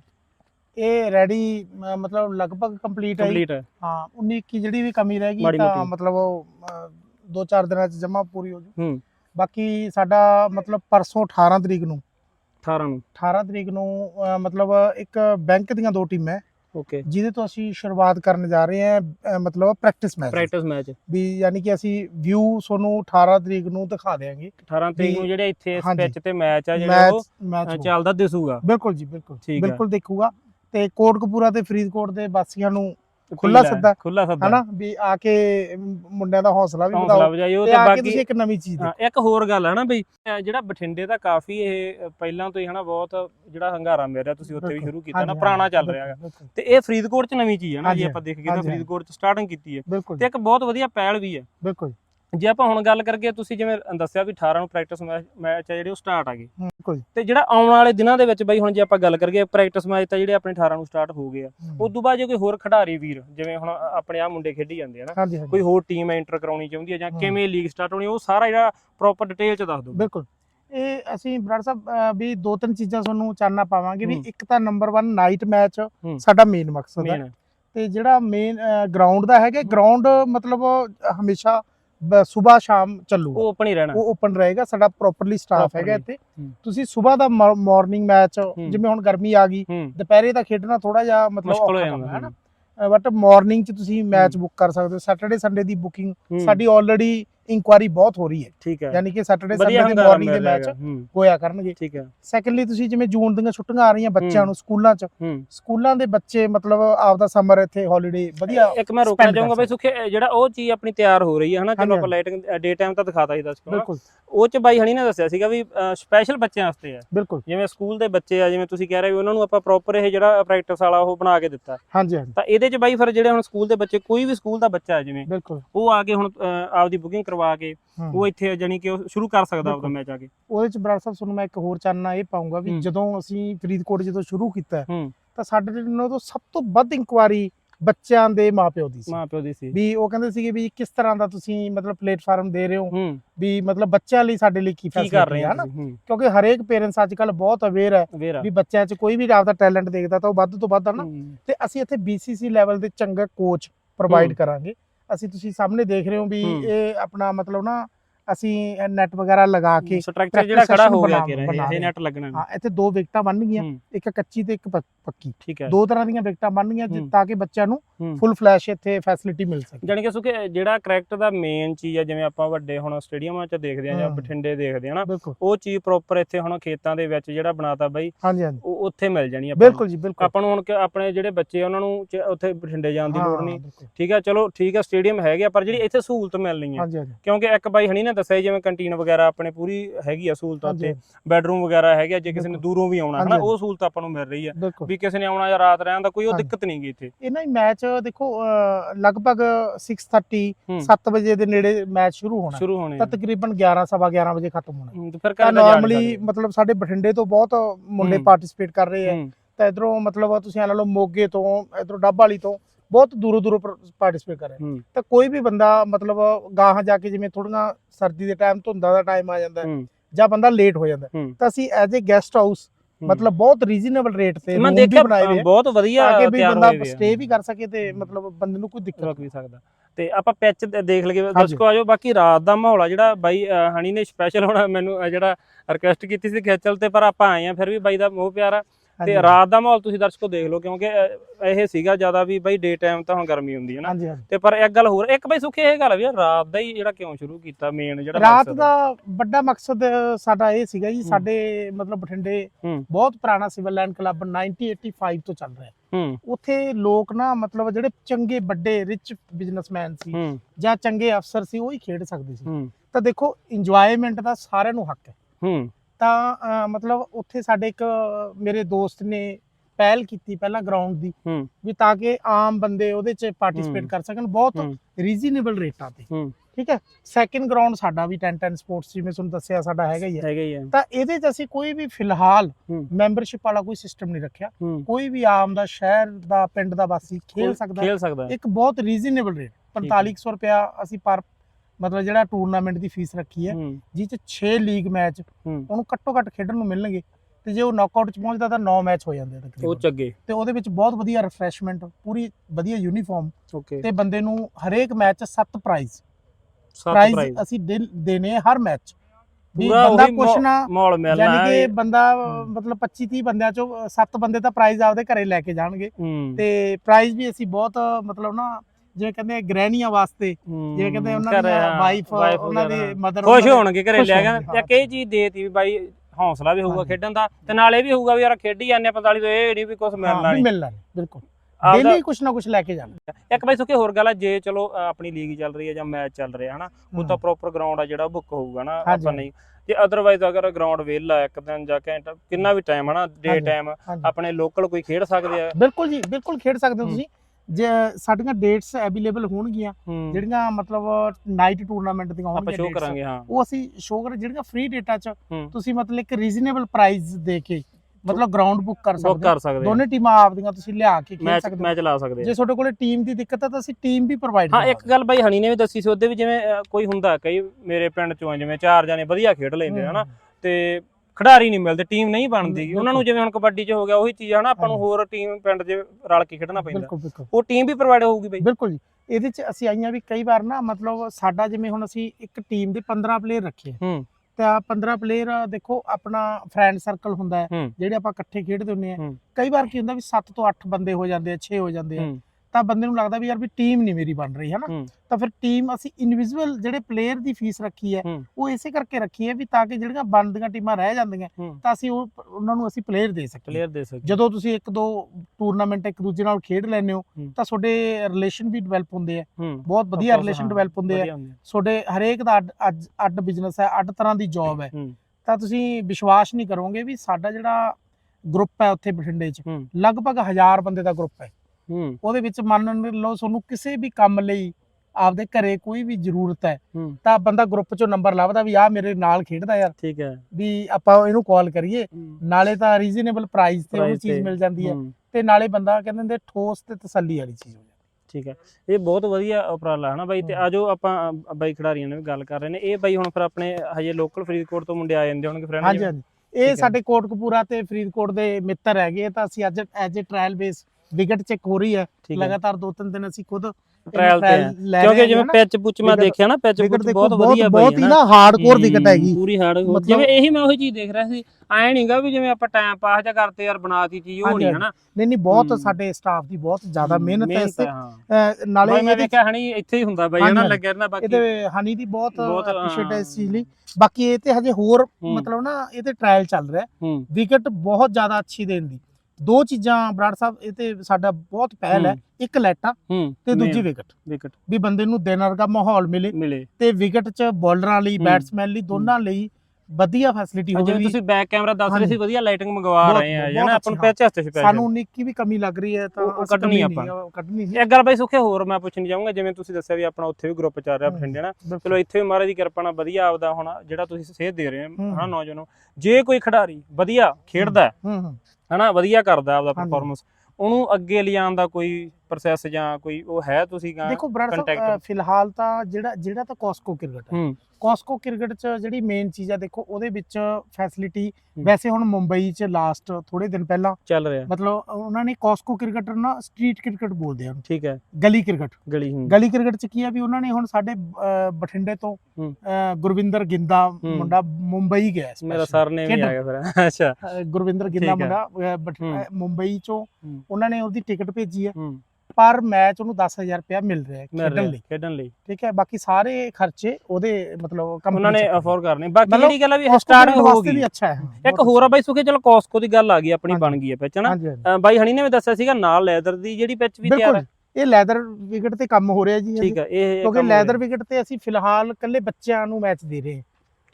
ਇਹ ਰੈਡੀ ਮਤਲਬ ਲਗਭਗ ਕੰਪਲੀਟ ਹੈ। ਕੰਪਲੀਟ ਹੈ। ਹਾਂ 19 ਕੀ ਜਿਹੜੀ ਵੀ ਕਮੀ ਰਹਿ ਗਈ ਤਾਂ। ਮਤਲਬ ਉਹ ਅ, ਦੋ ਚਾਰ ਦਿਨਾਂ ਚ ਜਮਾ ਪੂਰੀ ਹੋ ਜੂ। ਹੂੰ। ਬਾਕੀ ਸਾਡਾ ਮਤਲਬ ਪਰਸੋਂ 18 ਤਰੀਕ ਨੂੰ 18 ਨੂੰ। 18 ਤਰੀਕ ਨੂੰ ਮਤਲਬ ਇੱਕ ਬੈਂਕ ਦੀਆਂ ਦੋ ਟੀਮਾਂ ਹੈ, ਓਕੇ ਜਿਹਦੇ ਤੋਂ ਅਸੀਂ ਸ਼ੁਰੂਆਤ ਕਰਨ ਜਾ ਰਹੇ ਹਾਂ ਮਤਲਬ ਪ੍ਰੈਕਟਿਸ ਮੈਚ ਪ੍ਰੈਕਟਿਸ ਮੈਚ ਵੀ ਯਾਨੀ ਕਿ ਅਸੀਂ ਵਿਊ ਤੁਹਾਨੂੰ 18 ਤਰੀਕ ਨੂੰ ਦਿਖਾ ਦੇਵਾਂਗੇ 18 ਤਰੀਕ ਨੂੰ ਜਿਹੜੇ ਇੱਥੇ ਇਸ ਹਾਂਜੀ। ਪਿੱਚ ਤੇ ਮੈਚ ਆ ਜਿਹੜਾ ਉਹ ਮੈਚ ਅ, ਹੋਊ। ਚੱਲਦਾ ਦਿਸੂਗਾ। ਬਿਲਕੁਲ ਜੀ ਬਿਲਕੁਲ। ਠੀਕ ਹੈ। ਬਿਲਕੁਲ ਦੇਖੂਗਾ। ਤੇ ਕੋਟਕਪੂਰਾ ਤੇ ਫਰੀਦਕੋਟ ਦੇ ਵਾਸੀਆਂ ਨੂੰ ਖੁੱਲਾ ਸੱਦਾ। ਖੁੱਲਾ ਸੱਦਾ। ਹਨਾ? ਵੀ ਆ ਕੇ ਮੁੰਡਿਆਂ ਦਾ ਹੌਸਲਾ ਵੀ ਹੌਸਲਾ ਵਧਾਓ। ਵਜਾਈ ਉਹ ਤੇ ਕੇ ਬਾਕੀ ਤੁਸੀਂ ਇੱਕ ਨਵੀਂ ਚੀਜ਼ ਹਾਂ, ਇੱਕ ਹੋਰ ਗੱਲ ਹੈ ਨਾ ਬਈ ਜਿਹੜਾ ਬਠਿੰਡੇ ਦਾ ਕਾਫੀ ਇਹ ਪਹਿਲਾਂ ਤੋਂ ਹੀ ਹਨਾ ਬਹੁਤ ਜਿਹੜਾ ਹੰਗਾਰਾ ਮਿਲ ਰਿਹਾ ਤੁਸੀਂ ਉੱਥੇ ਵੀ। ਸ਼ੁਰੂ ਕੀਤਾ ਨਾ ਪੁਰਾਣਾ ਚੱਲ ਰਿਹਾ ਹੈਗਾ ਤੇ ਇਹ ਫਰੀਦਕੋਟ ਚ ਨਵੀਂ ਚੀਜ਼ ਹੈ ਨਾ ਜੇ ਆਪਾਂ ਤਾਂ ਹਾਂਜੀ, ਹਾਂਜੀ। ਫਰੀਦਕੋਟ ਚ ਸਟਾਰਟਿੰਗ ਕੀਤੀ ਹੈ। ਤੇ ਇੱਕ ਬਹੁਤ ਵਧੀਆ ਪਹਿਲ ਵੀ ਹੈ। ਬਿਲਕੁਲ ਜੇ ਆਪਾਂ ਹੁਣ ਗੱਲ ਕਰਕੇ ਤੁਸੀਂ ਜਿਵੇਂ ਦੱਸਿਆ ਵੀ 18 ਨੂੰ ਪ੍ਰੈਕਟਿਸ ਮੈਚ ਆ ਜਿਹੜੇ ਉਹ ਸਟਾਰਟ ਆ ਗਏ। ਬਿਲਕੁਲ ਤੇ ਜਿਹੜਾ ਆਉਣ ਵਾਲੇ ਦਿਨਾਂ ਦੇ ਵਿੱਚ ਬਈ ਹੁਣ ਜੇ ਆਪਾਂ ਗੱਲ ਕਰੀਏ ਪ੍ਰੈਕਟਿਸ ਮੈਚ ਤਾਂ ਜਿਹੜੇ ਆਪਣੇ 18 ਨੂੰ ਸਟਾਰਟ ਹੋ ਗਏ ਆ। ਉਸ ਤੋਂ ਬਾਅਦ ਜੇ ਕੋਈ ਹੋਰ ਖਿਡਾਰੀ ਵੀਰ ਜਿਵੇਂ ਹੁਣ ਆਪਣੇ ਆ ਮੁੰਡੇ ਖੇਡੀ ਜਾਂਦੇ ਆ ਨਾ ਕੋਈ ਹੋਰ ਟੀਮ ਐਂਟਰ ਕਰਾਉਣੀ ਚਾਹੁੰਦੀ ਹੈ ਜਾਂ। ਕਿਵੇਂ ਲੀਗ ਸਟਾਰਟ ਹੋਣੀ ਉਹ ਸਾਰਾ ਜਿਹੜਾ ਪ੍ਰੋਪਰ ਡਿਟੇਲ ਚ ਦੱਸ ਦਿਓ। ਬਿਲਕੁਲ। ਇਹ ਅਸੀਂ ਬਰਾੜ ਸਾਹਿਬ ਵੀ ਦੋ ਤਿੰਨ ਚੀਜ਼ਾਂ ਤੁਹਾਨੂੰ ਚਾਨਣਾ ਪਾਵਾਂਗੇ ਵੀ। ਇੱਕ ਤਾਂ ਨੰਬਰ 1 ਨਾਈਟ ਮੈਚ। ਸਾਡਾ ਮੇਨ ਮਕਸਦ ਹੈ। ਤੇ ਜਿਹੜਾ ਮੇਨ ਗਰਾਊਂਡ ਦਾ ਹੈਗਾ ਗਰਾਊਂਡ ਮਤਲਬ ਹਮੇਸ਼ਾ ਸਵੇਰ ਸ਼ਾਮ ਚੱਲੂਗਾ। ਉਹ ਓਪਨ ਹੀ ਰਹਿਣਾ। ਉਹ ਓਪਨ ਰਹੇਗਾ ਸਾਡਾ ਪ੍ਰੋਪਰਲੀ ਸਟਾਫ ਹੈਗਾ ਇੱਥੇ। ਤੁਸੀਂ ਸਵੇਰ ਦਾ ਮਾਰਨਿੰਗ ਮੈਚ ਜਿਵੇਂ ਹੁਣ ਗਰਮੀ ਆ ਗਈ ਦੁਪਹਿਰੇ ਦਾ ਖੇਡਣਾ ਥੋੜਾ ਜਿਹਾ ਮਤਲਬ ਹੋ ਔਖਾ ਕੰਮ ਜਾਂਦਾ ਹੈ। ਨਾ ਬਟ ਮਾਰਨਿੰਗ ਚ ਤੁਸੀਂ ਮੈਚ ਬੁੱਕ ਕਰ ਸਕਦੇ ਹੋ। ਸੈਟਰਡੇ ਸੰਡੇ ਦੀ ਬੁਕਿੰਗ ਸਾਡੀ ਆਲਰੇਡੀ ਇਨਕੁਆਰੀ ਬਹੁਤ ਹੋ ਰਹੀ ਹੈ। ਠੀਕ ਹੈ। ਯਾਨੀ ਕਿ ਸੈਟਰਡੇ ਸੰਡੇ ਦੇ ਮਾਰਨਿੰਗ ਦੇ ਮੈਚ ਹੋਇਆ ਕਰਨਗੇ। ਠੀਕ ਹੈ। ਸੈਕੰਡਲੀ ਤੁਸੀਂ ਜਿਵੇਂ ਜੂਨ ਦੀਆਂ ਛੁੱਟੀਆਂ ਆ ਰਹੀਆਂ ਬੱਚਿਆਂ। ਨੂੰ ਸਕੂਲਾਂ 'ਚ ਸਕੂਲਾਂ ਦੇ ਬੱਚੇ ਮਤਲਬ ਆਪਦਾ ਸਮਰ ਇੱਥੇ ਹੌਲੀਡੇ ਵਧੀਆ ਇੱਕ ਮੈਂ ਰੋਕਣਾ ਚਾਹੂੰਗਾ ਬਈ ਸੁਖੇ ਜਿਹੜਾ ਉਹ ਚੀਜ਼ ਆਪਣੀ ਤਿਆਰ ਹੋ ਰਹੀ ਹੈ ਹਨਾ ਚਲੋ ਆਪਾਂ ਲਾਈਟਿੰਗ ਡੇ ਟਾਈਮ ਤਾਂ ਦਿਖਾਤਾ ਸੀ ਦਰਸ਼ਕਾਂ ਉਹ ਚ ਬਾਈ ਹਣੀ ਨੇ ਦੱਸਿਆ ਸੀਗਾ ਵੀ ਸਪੈਸ਼ਲ ਬੱਚਿਆਂ ਵਾਸਤੇ ਆ ਬਿਲਕੁਲ। ਜਿਵੇਂ ਸਕੂਲ ਦੇ ਬੱਚੇ ਆ ਜਿਵੇਂ ਤੁਸੀਂ ਕਹਿ ਰਹੇ ਹੋ ਉਹਨਾਂ ਨੂੰ ਆਪਾਂ ਪ੍ਰੋਪਰ ਇਹ ਜਿਹੜਾ ਪ੍ਰੈਕਟਿਸ ਵਾਲਾ ਉਹ ਬਣਾ ਕੇ ਦਿੱਤਾ। ਹਾਂਜੀ ਹਾਂਜੀ। ਤਾਂ ਇਹਦੇ ਚ ਬਾਈ ਫਿਰ ਜਿਹੜੇ ਹੁਣ ਸਕੂਲ ਦੇ ਬੱਚੇ ਕੋਈ ਵੀ ਸਕੂਲ ਦਾ ਬੱਚਾ ਜਿਵੇਂ ਬਿਲਕੁਲ। ਉਹ ਆ ਕੇ ਹੁਣ ਆਪਦੀ ਬੁਕਿੰਗ ਕਰਵਾ ਕੇ। ਉਹ ਇੱਥੇ ਜਾਨੀ ਕਿ ਉਹ ਸ਼ੁਰੂ ਕਰ ਸਕਦਾ ਆਪਦਾ। ਮੈਚ ਆ ਕੇ। ਉਹਦੇ ਚ ਬਰਾੜ ਸਾਹਿਬ ਤੁਹਾਨੂੰ ਮੈਂ ਇੱਕ ਹੋਰ ਚਾਨਣਾ ਇਹ ਪਾਉਂਗਾ ਵੀ। ਜਦੋਂ ਅਸੀਂ ਫਰੀਦਕੋਟ ਜਦੋਂ ਸ਼ੁਰੂ ਕੀਤਾ ਤਾਂ ਸਾਡੇ ਨਾਲ ਤੋਂ ਸਭ ਤੋਂ ਵੱਧ ਇਨਕੁਆਰੀ ਬੱਚਿਆਂ ਦੇ ਮਾਪਿਓ ਦੀ ਸੀ। ਮਾਂ ਪਿਓ ਦੀ ਸੀ। ਵੀ ਉਹ ਕਹਿੰਦੇ ਸੀਗੇ ਵੀ ਕਿਸ ਤਰ੍ਹਾਂ ਦਾ ਤੁਸੀਂ ਮਤਲਬ ਪਲੇਟਫਾਰਮ ਦੇ ਰਹੇ ਹੋ? ਵੀ ਮਤਲਬ ਬੱਚਿਆਂ ਲਈ ਸਾਡੇ ਲਈ ਕੀ ਫੈਸਿਲਿਟੀ ਰਹੇ ਹੈ ਨਾ ਕਿਉਂਕਿ ਹਰੇਕ ਪੇਰੈਂਟਸ ਅੱਜ ਕੱਲ ਬਹੁਤ ਅਵੇਅਰ ਹੈ ਵੀ ਬੱਚਿਆਂ 'ਚ ਕੋਈ ਵੀ ਆਪਦਾ ਟੈਲੈਂਟ ਦੇਖਦਾ ਤਾਂ ਉਹ ਵੱਧ ਤੋਂ ਵੱਧ ਹਨਾ? ਹੂੰ, ਤੇ ਅਸੀਂ ਇੱਥੇ BCC ਲੈਵਲ ਦੇ ਚੰਗੇ ਕੋਚ ਪ੍ਰੋਵਾਈਡ। ਕਰਾਂਗੇ। ਅਸੀਂ ਤੁਸੀਂ ਸਾਹਮਣੇ ਦੇਖ ਰਹੇ ਹੋ ਵੀ। ਇਹ ਆਪਣਾ ਮਤਲਬ ਨਾ ਅਸੀਂ ਨੈਟ ਵਗੈਰਾ ਲਗਾ ਕੇ ਸਟਰਕਚਰ ਜਿਹੜਾ ਖੜਾ ਹੋ ਗਿਆ ਬਣਾ- ਕਿ ਬਣਾ ਇਹ ਨੈਟ ਲੱਗਣਾ। ਹਾਂ ਇੱਥੇ ਦੋ ਵਿਕਟਾਂ ਬਣਨਗੀਆਂ ਹੂੰ, ਇੱਕ ਕੱਚੀ ਤੇ ਇੱਕ ਪੱਕੀ ਠੀਕ ਹੈ ਦੋ ਤਰ੍ਹਾਂ ਦੀਆਂ ਵਿਕਟਾਂ ਬਣਨਗੀਆਂ ਜਿ- ਹੂੰ। ਤਾਂ ਕਿ ਬੱਚਿਆਂ ਨੂੰ ਹੂੰ। ਫੁੱਲ ਫਲੈਸ਼ ਇੱਥੇ ਫੈਸਿਲਿਟੀ ਮਿਲ ਸਕੇ ਜਾਣੀ ਕਿ ਸੁਖੇ ਜਿਹੜਾ ਕ੍ਰਿਕਟ ਦਾ ਮੇਨ ਚੀਜ਼ ਹੈ ਜਿਵੇਂ ਆਪਾਂ ਵੱਡੇ ਹੁਣ ਸਟੇਡੀਅਮਾਂ 'ਚ ਦੇਖਦੇ ਆ ਜਾਂ ਹੂੰ। ਬਠਿੰਡੇ ਦੇਖਦੇ ਆ ਨਾ ਬਿਲਕੁਲ ਉਹ ਚੀਜ਼ ਪ੍ਰੋਪਰ ਇੱਥੇ ਹੁਣ ਖੇਤਾਂ ਦੇ ਵਿੱਚ ਜਿਹੜਾ ਬਣਾਤਾ ਬਾਈ ਹਾਂਜੀ ਹਾਂਜੀ ਉਹ ਉੱਥੇ ਮਿਲ ਜਾਣੀ ਆਪਾਂ ਨੂੰ। ਬਿਲਕੁਲ ਜੀ ਬਿਲਕੁਲ ਆਪਾਂ ਨੂੰ ਹੁਣ ਕਿ ਆਪਣੇ ਜਿਹੜੇ ਬੱਚੇ ਆ, ਉਹਨਾਂ ਨੂੰ ਚ- ਉੱਥੇ ਬਠਿੰਡੇ ਜਾਣ ਦੀ ਲੋੜ ਹਾਂ, ਨਹੀਂ ਬਿਲਕੁਲ। ਠੀਕ ਹੈ ਚਲੋ ਠੀਕ ਹੈ ਸਟੇਡੀਅਮ ਹੈਗੇ ਆ ਪਰ ਜਿਹੜੀ ਇੱਥੇ ਸਹੂਲਤ ਮਿਲਣੀ ਹੈ ਹਾਂਜੀ ਹਾਂਜੀ ਕਿਉਂਕਿ ਇੱਕ ਬਾਈ ਹਣੀ ਨੇ ਦੱਸਿਆ ਸੀ ਜਿਵੇਂ ਕੰਟੀਨ ਵਗੈਰਾ ਆਪਣੇ ਪੂਰੀ ਹੈਗੀ ਆ ਸਹੂਲਤ ਹਾਂਜੀ ਉੱਥੇ ਬੈਡਰੂਮ ਵਗੈਰਾ ਹੈਗੇ ਆ, ਜੇ ਕਿਸੇ ਨੇ ਬਿਲਕੁਲ। ਦੂਰੋਂ ਵੀ ਆਉਣਾ ਹਨਾ ਹਾਂਜੀ। ਉਹ ਸਹੂਲਤ ਆਪਾਂ ਨੂੰ ਮਿਲ ਰਹੀ ਹੈ ਬਿਲਕੁਲ ਵੀ ਕਿਸੇ ਨੇ ਆਉਣਾ ਜਾਂ ਰਾਤ ਰਹਿਣ ਦਾ ਕੋਈ ਉਹ। ਦਿੱਕਤ ਨਹੀਂ ਗਈ ਇੱਥੇ ਇਹਨਾਂ ਹੀ ਮੈਚ ਦੇਖੋ ਅਹ, ਲਗਭਗ 6:30 ਹੂੰ। 7 ਵਜੇ ਦੇ ਨੇੜੇ ਮੈਚ ਸ਼ੁਰੂ ਹੋਣਾ ਸ਼ੁਰੂ ਹੋਣੇ ਤਾਂ ਤਕਰੀਬਨ 11 ਸਵਾ 11 ਵਜੇ ਖਤਮ ਹੋਣਾ ਹੂੰ, ਤੇ ਫਿਰ ਤਾਂ ਨਾਰਮਲੀ ਮਤਲਬ ਸਾਡੇ ਬਠਿੰਡੇ ਤੋਂ ਬਹੁਤ ਮੁੰਡੇ ਹੂੰ। ਪਾਰਟਿਸਿਪੇਟ ਕਰ ਰਹੇ ਆ ਤਾਂ ਇਧਰੋਂ ਮਤਲਬ ਤੁਸੀਂ ਲਾ ਲਓ ਮੋਗੇ ਤੋਂ ਇਧਰੋਂ ਡੱਬ ਵਾਲੀ ਤੋਂ ਬਹੁਤ ਦੂਰੋਂ ਦੂਰੋਂ ਪਾਰਟਿਸਿਪੇਟ ਕਰ ਰਹੇ ਤਾਂ ਕੋਈ ਵੀ ਬੰਦਾ ਮਤਲਬ ਗਾਹਾਂ ਜਾ ਕੇ ਜਿਵੇਂ ਥੋੜੀਆਂ ਸਰਦੀ ਦੇ ਟਾਈਮ ਧੁੰਦਾਂ ਦਾ ਟਾਈਮ ਆ ਜਾਂਦਾ ਹੈ, ਜਾਂ ਬੰਦਾ ਲੇਟ ਹੋ ਜਾਂਦਾ ਹੈ, ਹੂੰ। ਤਾਂ ਅਸੀਂ ਐਜ਼ ਅ ਗੈਸਟ ਹਾਊਸ। ਮਤਲਬ ਬਹੁਤ ਰੀਜ਼ਨੇਬਲ ਰੇਟ ਤੇ ਮੈਂ ਦੇਖਿਆ ਬਹੁਤ ਵਧੀਆ ਤਿਆਰ ਬੰਦਾ ਹੋਏ ਵੇ ਆ। ਸਟੇ ਵੀ ਕਰ ਸਕੇ ਤੇ ਮਤਲਬ ਬੰਦੇ ਨੂੰ ਕੋਈ ਦਿੱਕਤ ਵੀ ਸਕਦਾ। ਤੇ ਆਪਾਂ ਪਿੱਚ ਦੇਖ ਲਈਏ ਦਰਸ਼ਕੋ ਆਜੋ ਬਾਕੀ ਰਾਤ ਦਾ ਮਾਹੌਲ ਆ ਜਿਹੜਾ ਬਾਈ ਹਣੀ ਨੇ ਸਪੈਸ਼ਲ ਹੁਣ ਮੈਨੂੰ ਜਿਹੜਾ ਰਿਕੁਐਸਟ ਕੀਤੀ ਸੀ ਖੇਚਲ ਤੇ ਪਰ ਆਪਾਂ ਆਏ ਆ ਫਿਰ ਵੀ ਬਾਈ ਦਾ ਮੋਹ ਪਿਆਰਾ ਤੇ ਰਾਤ ਦਾ ਮਾਹੌਲ ਤੁਸੀਂ ਦਰਸ਼ਕੋ ਦੇਖ ਲਓ ਕਿਉਂਕਿ ਇਹ ਸੀਗਾ ਜ਼ਿਆਦਾ ਵੀ ਬਾਈ ਡੇ ਟਾਈਮ ਤਾਂ ਹੁਣ ਗਰਮੀ ਹੁੰਦੀ ਹੈ ਨਾ। ਤੇ ਪਰ ਇੱਕ ਗੱਲ ਹੋਰ ਇੱਕ ਬਾਈ ਸੁਖੀ ਇਹ ਗੱਲ ਵੀ ਰਾਤ ਦਾ ਹੀ ਜਿਹੜਾ ਕਿਉਂ ਸ਼ੁਰੂ ਕੀਤਾ ਮੇਨ ਜਿਹੜਾ ਰਾਤ ਦਾ ਵੱਡਾ ਮਕਸਦ ਸਾਡਾ ਇਹ ਸੀਗਾ ਜੀ। ਸਾਡੇ ਮਤਲਬ ਬਠਿੰਡੇ। ਬਹੁਤ ਪੁਰਾਣਾ ਸਿਵਲ ਲਾਈਨ ਕਲੱਬ 1985 ਤੋਂ ਚੱਲ ਰਿਹਾ। ਉੱਥੇ ਲੋਕ ਨਾ ਮਤਲਬ ਜਿਹੜੇ ਚੰਗੇ ਵੱਡੇ ਰਿਚ ਬਿਜ਼ਨਸਮੈਨ ਸੀ ਜਾਂ ਚੰਗੇ ਅਫਸਰ ਸੀ ਉਹ ਹੀ ਖੇਡ ਸਕਦੇ ਸੀ। ਤਾਂ ਦੇਖੋ ਇੰਜੋਇਮੈਂਟ ਦਾ ਸਾਰਿਆਂ ਨੂੰ ਹੱਕ ਹੂੰ। ਤਾਂ ਮਤਲਬ ਉੱਥੇ ਸਾਡੇ ਇੱਕ ਮੇਰੇ ਦੋਸਤ ਨੇ ਪਹਿਲ ਕੀਤੀ ਪਹਿਲਾਂ ਗਰਾਊਂਡ ਦੀ ਵੀ ਤਾਂ ਕਿ ਆਮ ਬੰਦੇ ਉਹਦੇ 'ਚ ਪਾਰਟਿਸਿਪੇਟ। ਕਰ ਸਕਣ। ਬਹੁਤ। ਰੀਜ਼ਨੇਬਲ ਰੇਟਾਂ ਤੇ। ਠੀਕ ਹੈ? ਸੈਕਿੰਡ ਗਰਾਊਂਡ ਸਾਡਾ ਵੀ 10 10 ਸਪੋਰਟਸ ਜਿਵੇਂ ਤੁਹਾਨੂੰ ਦੱਸਿਆ ਸਾਡਾ ਹੈਗਾ ਹੀ ਹੈ। ਹੈਗਾ ਹੀ ਹੈ। ਤਾਂ ਇਹਦੇ 'ਚ ਅਸੀਂ ਕੋਈ ਵੀ ਫਿਲਹਾਲ। ਮੈਂਬਰਸ਼ਿਪ ਵਾਲਾ ਕੋਈ ਸਿਸਟਮ ਨਹੀਂ ਰੱਖਿਆ। ਕੋਈ ਵੀ ਆਮ ਦਾ ਸ਼ਹਿਰ ਦਾ ਪਿੰਡ ਦਾ ਵਾਸੀ ਖੇਲ ਸਕਦਾ। ਖੇਲ ਸਕਦਾ। ਇੱਕ ਬਹੁਤ ਰੀਜ਼ਨੇਬਲ ਰੇਟ 4500 ਰੁਪਿਆ ਅਸੀਂ ਪਰ ਮਤਲਬ ਜਿਹੜਾ ਟੂਰਨਾਮੈਂਟ ਦੀ ਫੀਸ ਰੱਖੀ ਹੈ ਹੂੰ। ਜਿਸ 'ਚ 6 ਲੀਗ ਮੈਚ ਹੂੰ। ਉਹਨੂੰ ਘੱਟੋ ਘੱਟ ਖੇਡਣ ਨੂੰ ਮਿਲਣਗੇ ਤੇ ਜੇ ਉਹ ਨੌਕਆਊਟ 'ਚ ਪਹੁੰਚਦਾ ਤਾਂ 9 ਮੈਚ ਹੋ ਜਾਂਦੇ ਆ ਉਹ ਤਕਰੀਬਨ ਚੱਗੇ। ਤੇ ਉਹਦੇ ਵਿੱਚ ਬਹੁਤ ਵਧੀਆ ਰਿਫਰੈਸ਼ਮੈਂਟ ਪੂਰੀ ਵਧੀਆ ਯੂਨੀਫਾਰਮ ਓਕੇ ਤੇ ਬੰਦੇ ਨੂੰ ਹਰੇਕ ਮੈਚ 'ਚ 7 ਪ੍ਰਾਈਜ਼ ਸੱਤ ਪ੍ਰਾਈਜ਼ ਪ੍ਰਾਈਜ਼ ਅਸੀਂ ਦੇ- ਦੇਣੇ ਆ ਹਰ ਮੈਚ ਵੀ ਪੂਰਾ ਬੰਦਾ ਉਹੀ ਕੁਛ ਨਾ ਮਾਹੌਲ ਮਿਲਣਾ ਯਾਨੀ ਕਿ ਹੈ ਬੰਦਾ। ਮਤਲਬ 25 30 ਬੰਦਿਆਂ ਚੋਂ 7 ਬੰਦੇ ਤਾਂ ਪ੍ਰਾਈਜ਼ ਆਪਦੇ ਘਰੇ ਲੈ ਕੇ ਜਾਣਗੇ। ਹੂੰ। ਤੇ ਪ੍ਰਾਈਜ਼ ਵੀ ਅਸੀਂ ਬਹੁਤ ਮਤਲਬ ਨਾ ਜਿਵੇਂ ਕਹਿੰਦੇ ਆ ਗ੍ਰਹਿਣੀਆਂ ਵਾਸਤੇ। ਜਿਵੇਂ ਕਹਿੰਦੇ ਉਹਨਾਂ ਦੀ ਵਾਈਫ ਉਹਨਾਂ। ਦੀ ਮਦਰ ਖੁਸ਼ ਹੋਣਗੇ ਘਰੇ ਲੈ ਕੇ ਇੱਕ ਇਹ ਚੀਜ਼ ਦੇਤੀ ਵੀ ਬਾਈ ਹੌਸਲਾ ਵੀ ਹੋਊਗਾ। ਖੇਡਣ ਦਾ। ਤੇ ਨਾਲ ਇਹ ਵੀ ਹੋਊਗਾ ਵੀ ਯਾਰ ਖੇਡੀ ਜਾਂਦੇ ਆ 45 ਤੋਂ ਇਹ ਨਹੀਂ ਵੀ ਕੁਝ ਮਿਲਣਾ ਨਹੀਂ ਮਿਲਣਾ ਬਿਲਕੁਲ। ਡੇਲੀ ਕੁਛ ਨਾ ਕੁਛ ਲੈ ਕੇ ਜਾਣਾ। ਇੱਕ ਬਾਈ ਸੁੱਕੇ ਹੋਰ ਗੱਲ ਆ ਜੇ ਚਲੋ ਆਪਣੀ ਲੀਗ ਚੱਲ ਰਹੀ ਹੈ ਜਾਂ ਮੈਚ ਚੱਲ ਰਿਹਾ ਹਨਾ ਉਹ ਤਾਂ ਪ੍ਰੋਪਰ ਗਰਾਊਂਡ ਆ ਜਿਹੜਾ ਬੁੱਕ ਹੋਊਗਾ ਨਾ ਆਪਾਂ ਨਹੀਂ। ਜੇ ਅਦਰਵਾਈਜ਼ ਅਗਰ ਗਰਾਊਂਡ ਵਿਹਲਾ ਇੱਕ ਦਿਨ ਜਾਂ ਘੰਟਾ ਕਿੰਨਾ ਵੀ ਟਾਈਮ ਹਨਾ ਡੇ। ਟਾਈਮ ਆਪਣੇ ਲੋਕਲ ਕੋਈ ਖੇਡ ਸਕਦੇ ਆ? ਬਿਲਕੁਲ ਜੀ ਬਿਲਕੁਲ ਖੇਡ ਸਕਦੇ ਹੂੰ। ਤੁਸੀਂ। ਜੇ ਸਾਡੀਆਂ ਡੇਟਸ ਅਵੇਲੇਬਲ ਹੋਣਗੀਆਂ ਜਿਹੜੀਆਂ ਮਤਲਬ ਨਾਈਟ ਟੂਰਨਾਮੈਂਟ ਦੀਆਂ ਆਪਾਂ ਹੋਣਗੀਆਂ ਸ਼ੋਅ dates, ਕਰਾਂਗੇ ਹਾਂ। ਉਹ ਅਸੀਂ ਸ਼ੋਅ ਕਰ ਜਿਹੜੀਆਂ ਫ੍ਰੀ ਡੇਟਾ ਚ। ਤੁਸੀਂ ਮਤਲਬ ਇੱਕ ਰੀਜ਼ਨੇਬਲ ਪ੍ਰਾਈਸ ਦੇ ਕੇ ਮਤਲਬ ਗਰਾਊਂਡ ਬੁੱਕ ਕਰ ਸਕਦੇ ਹੋ। ਦੋਨੇ ਟੀਮਾਂ ਆਪਦੀਆਂ ਤੁਸੀਂ ਲਿਆ ਕੇ ਖੇਡ ਸਕਦੇ ਹੋ। ਮੈਚ ਲਾ ਸਕਦੇ ਜੇ ਤੁਹਾਡੇ ਕੋਲੇ ਟੀਮ ਦੀ ਦਿੱਕਤ ਹੈ ਤਾਂ ਅਸੀਂ ਟੀਮ ਵੀ ਪ੍ਰੋਵਾਈਡ ਹਾਂ ਇੱਕ ਗੱਲ ਬਾਈ ਹਣੀ ਨੇ ਵੀ ਦੱਸੀ ਸੀ ਉਹਦੇ ਵੀ ਜਿਵੇਂ ਕੋਈ ਹੁੰਦਾ ਕਈ ਮੇਰੇ ਪਿੰਡ ਚੋਂ ਜਿਵੇਂ ਚਾਰ ਜਾਨੇ ਵਧੀਆ ਖੇਡ ਲੈਂਦੇ ਹਨਾ। ਤੇ ਖਿਡਾਰੀ ਨਹੀਂ ਮਿਲਦੇ ਟੀਮ ਨਹੀਂ ਬਣਦੀ। ਉਹਨਾਂ ਨੂੰ ਜਿਵੇਂ ਹੁਣ ਕਬੱਡੀ 'ਚ ਹੋ ਗਿਆ ਉਹੀ ਚੀਜ਼ ਆ ਨਾ ਆਪਾਂ ਨੂੰ। ਹੋਰ ਟੀਮ ਪਿੰਡ 'ਚ ਰਲ ਕੇ ਖੇਡਣਾ ਪੈਂਦਾ ਬਿਲਕੁਲ ਬਿਲਕੁਲ ਉਹ ਟੀਮ ਵੀ ਪ੍ਰੋਵਾਈਡ ਹੋਊਗੀ ਬਾਈ ਬਿਲਕੁਲ ਜੀ ਇਹਦੇ ਚ ਅਸੀਂ ਆਈਆਂ ਵੀ ਕਈ ਵਾਰ ਨਾ ਮਤਲਬ ਸਾਡਾ ਜਿਵੇਂ ਹੁਣ ਅਸੀਂ ਇੱਕ ਟੀਮ ਦੇ 15 ਪਲੇਅਰ ਰੱਖੇ ਆ। ਹੂੰ ਤਾਂ 15 ਪਲੇਅਰ ਦੇਖੋ ਆਪਣਾ ਫਰੈਂਡ ਸਰਕਲ ਹੁੰਦਾ ਹੈ ਹੂੰ। ਜਿਹੜੇ ਆਪਾਂ ਇਕੱਠੇ ਖੇਡਦੇ ਹੁੰਨੇ ਆ ਹੂੰ। ਕਈ ਵਾਰ ਕੀ ਹੁੰਦਾ ਵੀ 7 ਤੋਂ 8 ਬੰਦੇ ਹੋ ਜਾਂਦੇ ਆ 6 ਹੋ ਜਾਂਦੇ ਆ ਹੂੰ ਤਾਂ ਬੰਦੇ ਨੂੰ ਲੱਗਦਾ ਵੀ ਯਾਰ ਵੀ ਟੀਮ ਨਹੀਂ ਮੇਰੀ ਬਣ ਰਹੀ ਹੈ ਨਾ ਹੂੰ। ਤਾਂ ਫਿਰ ਟੀਮ ਅਸੀਂ ਇੰਡੀਵਿਜੂਅਲ ਜਿਹੜੇ ਪਲੇਅਰ ਦੀ ਫੀਸ ਰੱਖੀ ਹੈ। ਉਹ ਇਸੇ ਕਰਕੇ ਰੱਖੀ ਹੈ ਵੀ ਤਾਂ ਕਿ ਜਿਹੜੀਆਂ ਬਣਦੀਆਂ ਟੀਮਾਂ ਰਹਿ ਜਾਂਦੀਆਂ। ਤਾਂ ਅਸੀਂ ਉਹ ਉਹਨਾਂ ਨੂੰ ਅਸੀਂ ਪਲੇਅਰ ਦੇ ਸਕੀਏ ਪਲੇਅਰ ਦੇ ਸਕਦੇ ਜਦੋਂ ਤੁਸੀਂ ਇੱਕ ਦੋ ਟੂਰਨਾਮੈਂਟ ਇੱਕ ਦੂਜੇ ਨਾਲ ਖੇਡ ਲੈਂਦੇ ਹੋ। ਤਾਂ ਤੁਹਾਡੇ ਰਿਲੇਸ਼ਨ ਵੀ ਡਿਵੈਲਪ ਹੁੰਦੇ ਆ ਬਹੁਤ ਵਧੀਆ ਰਿਲੇਸ਼ਨ ਡਿਵੈਲਪ ਹੁੰਦੇ ਆ। ਤੁਹਾਡੇ ਹਰੇਕ ਦਾ ਅੱਡ ਅੱਜ ਅੱਡ ਬਿਜ਼ਨਸ ਹੈ ਅੱਡ ਤਰ੍ਹਾਂ ਦੀ ਜੌਬ ਹੈ ਤਾਂ ਤੁਸੀਂ ਵਿਸ਼ਵਾਸ ਨਹੀਂ ਕਰੋਗੇ ਵੀ ਸਾਡਾ ਜਿਹੜਾ ਗਰੁੱਪ ਹੈ ਉੱਥੇ ਬਠਿੰਡੇ 'ਚ। ਲਗਭਗ 1000 ਬੰਦੇ ਦਾ ਗਰੁੱਪ ਹੈ ਹੂੰ। ਉਹਦੇ ਵਿੱਚ ਮੰਨ ਲਓ ਤੁਹਾਨੂੰ ਕਿਸੇ ਵੀ ਕੰਮ ਲਈ ਆਪਦੇ ਘਰੇ ਕੋਈ ਵੀ ਜ਼ਰੂਰਤ ਹੈ ਹੂੰ। ਤਾਂ ਬੰਦਾ ਗਰੁੱਪ 'ਚੋਂ ਨੰਬਰ ਲੱਭਦਾ ਵੀ ਆ ਮੇਰੇ ਨਾਲ ਖੇਡਦਾ ਯਾਰ। ਠੀਕ ਹੈ। ਵੀ ਆਪਾਂ ਇਹਨੂੰ ਕਾਲ ਕਰੀਏ ਨਾਲੇ ਤਾਂ ਰੀਜ਼ਨੇਬਲ ਪ੍ਰਾਈਸ ਤੇ ਉਹ ਚੀਜ਼ ਮਿਲ ਜਾਂਦੀ ਹੈ ਤੇ ਨਾਲੇ ਬੰਦਾ ਕਹਿੰਦੇ ਹੁੰਦੇ ਠੋਸ ਤੇ ਤਸੱਲੀ ਵਾਲੀ ਚੀਜ਼ ਹੋ ਜਾਂਦੀ ਠੀਕ ਹੈ। ਇਹ ਬਹੁਤ ਵਧੀਆ ਉਪਰਾਲਾ ਹੈ ਨਾ ਬਾਈ ਤੇ। ਆਜੋ ਆਪਾਂ ਬਾਈ ਖਿਡਾਰੀਆਂ ਨਾਲ ਵੀ ਗੱਲ ਕਰ ਰਹੇ ਨੇ। ਇਹ ਬਾਈ ਹੁਣ ਫਿਰ ਆਪਣੇ ਹਜੇ ਲੋਕਲ ਫਰੀਦਕੋਟ ਤੋਂ ਮੁੰਡੇ ਆ ਜਾਂਦੇ ਹੋਣਗੇ ਫਰੈਂਡ ਹਾਂਜੀ ਹਾਂਜੀ। ਇਹ। ਸਾਡੇ ਕੋਟਕਪੂਰਾ ਤੇ ਫਰੀਦਕੋਟ ਦੇ ਮਿੱਤਰ ਹੈਗੇ ਤਾਂ ਅਸੀਂ ਅੱਜ as a trial base wicket check ਹੋ ਰਹੀ ਹੈ। ਲਗਾਤਾਰ ਦੋ ਤਿੰਨ ਦਿਨ ਅਸੀਂ ਖੁਦ ਟ੍ਰਾਇਲ ਤੇ ਕਿਉਂਕਿ ਜਿਵੇਂ ਨਾ। ਪਿੱਚ ਪੁੱਚ ਮੈਂ ਦੇਖਿਆ ਨਾ ਪਿੱਚ ਪੁੱਚ ਬਹੁਤ ਵਧੀਆ ਬਾਈ ਬਹੁਤ ਹੀ ਨਾ ਹਾਰਡਕੋਰ ਵਿਕਟ ਹੈਗੀ। ਪੂਰੀ ਹਾਰਡ ਜਿਵੇਂ ਇਹੀ ਮੈਂ ਉਹੀ ਚੀਜ਼ ਦੇਖ ਰਿਹਾ ਸੀ। ਐ ਨਹੀਂਗਾ ਵੀ ਜਿਵੇਂ ਆਪਾਂ ਟਾਈਮ ਪਾਸ ਜਾਂ ਕਰਤੇ ਯਾਰ ਬਣਾਤੀ ਚੀਜ਼ ਉਹ ਨਹੀਂ ਹਨਾ। ਨਹੀਂ ਨਹੀਂ ਬਹੁਤ। ਸਾਡੇ ਸਟਾਫ ਦੀ ਬਹੁਤ ਜ਼ਿਆਦਾ ਮਿਹਨਤ ਹੈ ਇਸ। ਨਾਲੇ ਮੈਂ ਦੇਖਿਆ ਹਣੀ ਇੱਥੇ ਹੀ ਹੁੰਦਾ ਬਾਈ ਹਨਾ। ਲੱਗਿਆ ਰਹਿੰਦਾ ਬਾਕੀ। ਇਹਦੇ ਹਨੀ ਦੀ ਬਹੁਤ ਅਪਰੀਸ਼ੀਏਟ ਹੈ। ਇਸ। ਚੀਜ਼ ਲਈ। ਬਾਕੀ ਇਹ ਤੇ ਹਜੇ ਹੋਰ ਮਤਲਬ ਨਾ ਇਹ ਤੇ ਟ੍ਰਾਇਲ ਚੱਲ ਰਿਹਾ। ਵਿਕਟ ਬਹੁਤ ਜ਼ਿਆਦਾ ਅੱਛੀ ਦੇਣ ਦੀ। ਦੋ ਚੀਜ਼ਾਂ ਬਰਾੜ ਸਾਹਿਬ ਇਹ ਤੇ ਸਾਡਾ ਬਹੁਤ ਪਹਿਲ ਹੈ। ਇੱਕ ਲੈਟਾ ਹੂੰ ਤੇ ਦੂਜੀ ਵਿਕਟ ਵਿਕਟ ਵੀ ਬੰਦੇ ਨੂੰ ਦਿਨ ਵਰਗਾ ਮਾਹੌਲ ਮਿਲੇ ਤੇ ਵਿਕਟ 'ਚ ਬੋਲਰਾਂ ਲਈ। ਬੈਟਸਮੈਨ ਲਈ ਦੋਨਾਂ ਲਈ ਵਧੀਆ ਫੈਸਿਲਿਟੀ ਹੋਵੇ ਜਿਵੇਂ ਤੁਸੀਂ ਬੈਕ ਕੈਮਰਾ ਦੱਸ ਰਹੇ। ਸੀ ਵਧੀਆ ਲਾਈਟਿੰਗ ਮੰਗਵਾ ਰਹੇ ਆ ਜਣਾ ਆਪਾਂ ਨੂੰ ਪੈਚ ਹੱਥ ਸਪੈਸ਼ਲ ਸਾਨੂੰ ਨਿੱਕੀ ਵੀ ਕਮੀ ਲੱਗ ਰਹੀ ਹੈ ਤਾਂ ਕੱਢਣੀ ਆਪਾਂ। ਕੱਢਣੀ ਨਹੀਂ ਇੱਕ ਗੱਲ ਬਾਈ ਸੁਖੇ ਹੋਰ ਮੈਂ ਪੁੱਛਣੀ ਚਾਹੂੰਗਾ ਜਿਵੇਂ ਤੁਸੀਂ ਦੱਸਿਆ ਵੀ ਆਪਣਾ ਉੱਥੇ ਵੀ ਗਰੁੱਪ ਚੱਲ ਰਿਹਾ। ਬਠਿੰਡੇ ਨਾ। ਚਲੋ ਇੱਥੇ ਵੀ ਮਹਾਰਾਜ ਦੀ ਕਿਰਪਾ ਨਾਲ ਵਧੀਆ ਆਪਦਾ ਹੁਣ ਜਿਹੜਾ ਤੁਸੀਂ ਸੇਧ ਦੇ ਰਹੇ ਹੋ ਹੂੰ। ਹਨਾ ਨੌਜਵਾਨ ਜੇ ਕੋਈ ਖਿਡਾਰੀ ਵਧੀਆ ਖੇਡਦਾ ਹੈ, ਹੂੰ ਹੂੰ ਹਨਾ ਵਧੀਆ ਕਰਦਾ ਆਪਦਾ। ਪਰਫਾਰਮੈਂਸ ਉਹਨੂੰ ਅੱਗੇ ਲਿਜਾਣ ਦਾ ਕੋਈ ਪ੍ਰੋਸੈਸ ਜਾਂ ਕੋਈ ਉਹ ਹੈ ਤੁਸੀਂ ਗਾ ਦੇਖੋ ਅਹ, ਫਿਲਹਾਲ ਤਾਂ ਜਿਹੜਾ ਜਿਹੜਾ ਤਾਂ ਕੋਸਕੋ ਕ੍ਰਿਕਟ ਹੂੰ। ਕਾਸਕੋ ਕ੍ਰਿਕਟ ਚ ਜਿਹੜੀ ਮੇਨ ਚੀਜ਼ ਆ ਦੇਖੋ ਉਹਦੇ ਵਿੱਚ ਫੈਸਿਲਿਟੀ। ਵੈਸੇ ਹੁਣ ਮੁੰਬਈ ਚ ਲਾਸਟ ਥੋੜੇ ਦਿਨ ਪਹਿਲਾਂ ਚੱਲ ਰਿਹਾ ਮਤਲਬ ਉਹਨਾਂ ਨੇ ਕਾਸਕੋ ਕ੍ਰਿਕਟ ਨਾ ਸਟਰੀਟ ਕ੍ਰਿਕਟ ਬੋਲਦੇ ਆ ਉਹਨੂੰ ਠੀਕ ਹੈ ਗਲੀ ਕ੍ਰਿਕਟ ਗਲੀ ਗਲੀ ਕ੍ਰਿਕਟ ਚ ਕੀ ਆ ਵੀ ਉਹਨਾਂ ਨੇ ਹੁਣ ਸਾਡੇ ਬਠਿੰਡੇ ਤੋਂ ਗੁਰਵਿੰਦਰ ਗਿੰਦਾ। ਮੁੰਡਾ ਮੁੰਬਈ ਗਿਆ। ਮੇਰਾ ਸਰ ਨੇ ਵੀ। ਆ ਗਿਆ ਫਿਰ ਅੱਛਾ ਗੁਰਵਿੰਦਰ ਗਿੰਦਾ। ਮੁੰਡਾ ਮੁੰਬਈ ਚੋਂ। ਉਹਨਾਂ ਨੇ ਉਹਦੀ ਟਿਕਟ ਭੇਜੀ ਹੂੰ ਪਰ ਮੈਚ ਉਹਨੂੰ 10000 ਰੁਪਇਆ ਮਿਲ ਰਿਹਾ ਹੈ ਖੇਡਣ ਲਈ। ਖੇਡਣ ਲਈ। ਠੀਕ ਹੈ ਬਾਕੀ ਸਾਰੇ ਖਰਚੇ ਉਹਦੇ ਮਤਲਬ ਉਹਨਾਂ ਨੇ। ਅਫੋਰਡ ਕਰਨੇ। ਬਾਕੀ ਜਿਹੜੀ ਗੱਲ ਆ ਵੀ ਸਟਾਰਟਿੰਗ ਵੀ ਅੱਛਾ ਹੈ। ਇੱਕ ਹੋਰ ਆ ਬਾਈ ਸੁਖੇ ਚਲੋ ਕਾਸਕੋ ਦੀ ਗੱਲ ਆ ਗਈ ਆਪਣੀ। ਬਣ ਗਈ ਹੈ ਪਿੱਚ ਨਾ ਹਾਂਜੀ ਹਾਂਜੀ। ਅ, ਬਾਈ ਹਣੀ ਨੇ ਵੀ ਦੱਸਿਆ ਸੀਗਾ ਨਾਲ ਲੈਦਰ ਦੀ ਜਿਹੜੀ ਪਿੱਚ ਵੀ ਤਿਆਰ ਹੈ ਇਹ ਲੈਦਰ ਵਿਕਟ ਤੇ ਕੰਮ ਹੋ ਰਿਹਾ ਜੀ ਠੀਕ ਹੈ ਇਹ ਕਿਉਂਕਿ ਲੈਦਰ। ਵਿਕਟ ਤੇ ਅਸੀਂ ਫਿਲਹਾਲ ਕੱਲੇ ਬੱਚਿਆਂ ਨੂੰ ਮੈਚ ਦੇ ਰਹੇ ਹਾਂ।